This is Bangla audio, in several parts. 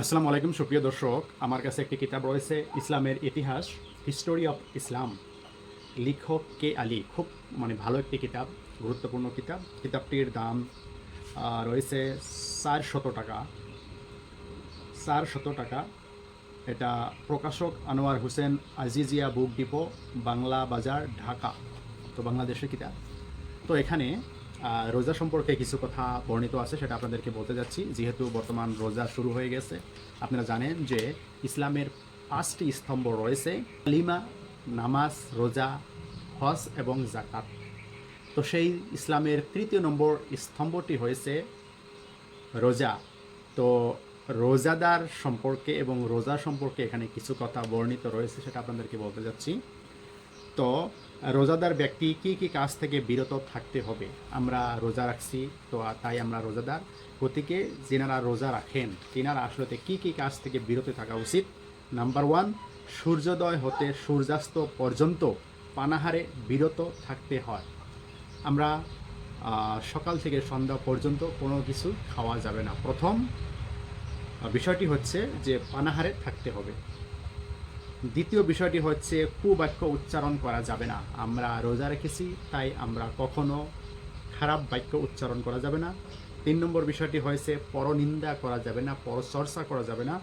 আসসালামু আলাইকুম, সুপ্রিয় দর্শক। আমার কাছে একটি কিতাব রয়েছে, ইসলামের ইতিহাস হিস্টোরি অফ ইসলাম লেখক কে আলী? খুব মানে ভালো একটি কিতাব, গুরুত্বপূর্ণ কিতাব। কিতাবটির দাম রয়েছে চার শত টাকা। চার শত টাকা। এটা প্রকাশক আনোয়ার হোসেন আজিজিয়া বুক ডিপো, বাংলা বাজার, ঢাকা। তো বাংলাদেশের কিতাব। তো এখানে রোজা সম্পর্কে কিছু কথা বর্ণিত আছে, সেটা আপনাদেরকে বলতে যাচ্ছি। যেহেতু বর্তমান রোজা শুরু হয়ে গেছে, আপনারা জানেন যে ইসলামের পাঁচটি স্তম্ভ রয়েছে লিমা নামাজ, রোজা, হজ এবং জাকাত তো সেই ইসলামের তৃতীয় নম্বর স্তম্ভটি হয়েছে রোজা। তো রোজাদার সম্পর্কে এবং রোজা সম্পর্কে এখানে কিছু কথা বর্ণিত রয়েছে, সেটা আপনাদেরকে বলতে যাচ্ছি। তো রোজাদার ব্যক্তি কি কি কাজ থেকে বিরত থাকতে হবে? আমরা রোজা রাখছি, তো তাই আমরা রোজাদার। গতিকে যেনারা রোজা রাখেন, তিনারা আসলে কি কি কাজ থেকে বিরত থাকা উচিত? নাম্বার ওয়ান, সূর্যোদয় হতে সূর্যাস্ত পর্যন্ত পানাহারে বিরত থাকতে হয়। আমরা সকাল থেকে সন্ধ্যা পর্যন্ত কোনো কিছু খাওয়া যাবে না। প্রথম বিষয়টি হচ্ছে যে পানাহারে থাকতে হবে। দ্বিতীয় বিষয়টি হচ্ছে, কুবাক্য উচ্চারণ করা যাবে না। আমরা রোজা রেখেছি, তাই আমরা কখনো খারাপ বাক্য উচ্চারণ করা যাবে না। তিন নম্বর বিষয়টি হয়েছে, পরনিন্দা করা যাবে না, পরচর্চা করা যাবে না।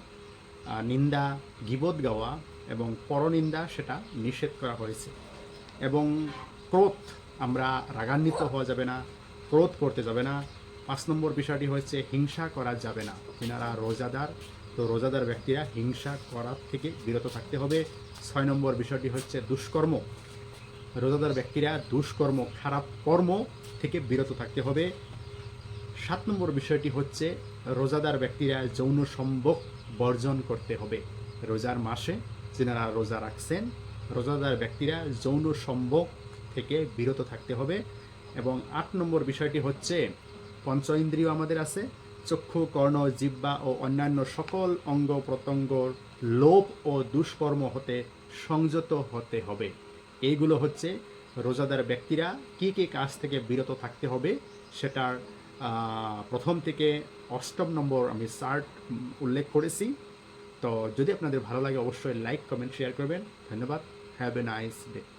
নিন্দা, গিবত গাওয়া এবং পরনিন্দা সেটা নিষেধ করা হয়েছে। এবং ক্রোধ, আমরা রাগান্বিত হওয়া যাবে না, ক্রোধ করতে যাবে না। পাঁচ নম্বর বিষয়টি হচ্ছে হিংসা করা যাবে না। এনারা রোজাদার তো রোজাদার ব্যক্তিরা হিংসা করার থেকে বিরত থাকতে হবে। ছয় নম্বর বিষয়টি হচ্ছে দুষ্কর্ম। রোজাদার ব্যক্তিরা দুষ্কর্ম, খারাপ কর্ম থেকে বিরত থাকতে হবে। সাত নম্বর বিষয়টি হচ্ছে রোজাদার ব্যক্তিরা যৌন সম্ভোগ বর্জন করতে হবে। রোজার মাসে যেনারা রোজা রাখছেন, রোজাদার ব্যক্তিরা যৌন সম্ভব থেকে বিরত থাকতে হবে। এবং আট নম্বর বিষয়টি হচ্ছে পঞ্চ ইন্দ্রিয় আমাদের আছে। চক্ষু, কর্ণ জিব্বা ও অন্যান্য সকল অঙ্গ প্রত্যঙ্গ লোভ ও দুষ্কর্ম হতে সংযত হতে হবে। এইগুলো হচ্ছে রোজাদার ব্যক্তিরা কী কী কাজ থেকে বিরত থাকতে হবে সেটার প্রথম থেকে অষ্টম নম্বর আমি চার্ট উল্লেখ করেছি। তো যদি আপনাদের ভালো লাগে অবশ্যই লাইক, কমেন্ট, শেয়ার করবেন। ধন্যবাদ। Have a nice day.